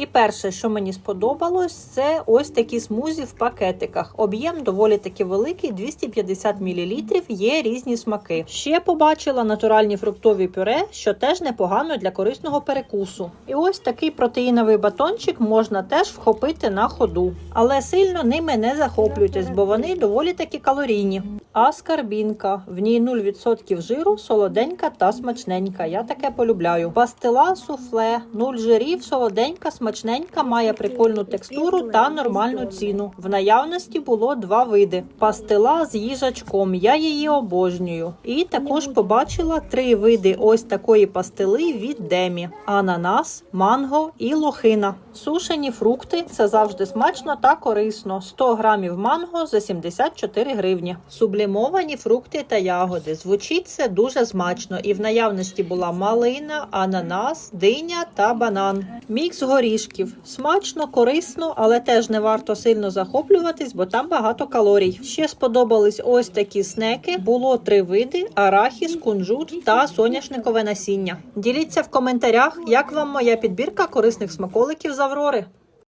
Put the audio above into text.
І перше, що мені сподобалось, це ось такі смузі в пакетиках. Об'єм доволі таки великий, 250 мл, є різні смаки. Ще побачила натуральні фруктові пюре, що теж непогано для корисного перекусу. І ось такий протеїновий батончик можна теж вхопити на ходу. Але сильно ними не захоплюйтесь, бо вони доволі таки калорійні. А скарбінка в ній 0% жиру, солоденька та смачненька. Я таке полюбляю. Пастила суфле, 0 жирів, солоденька, смачненька, має прикольну текстуру та нормальну ціну. В наявності було два види: пастила з їжачком. Я її обожнюю. І також побачила три види ось такої пастили від Демі: ананас, манго і лохина. Сушені фрукти це завжди смачно та корисно. 100 грамів манго за 74 гривні. Сублімовані фрукти та ягоди. Звучить це дуже смачно, і в наявності була малина, ананас, диня та банан. Мікс горішків. Смачно, корисно, але теж не варто сильно захоплюватись, бо там багато калорій. Ще сподобались ось такі снеки. Було три види: арахіс, кунжут та соняшникове насіння. Діліться в коментарях, як вам моя підбірка корисних смаколиків з Аврори.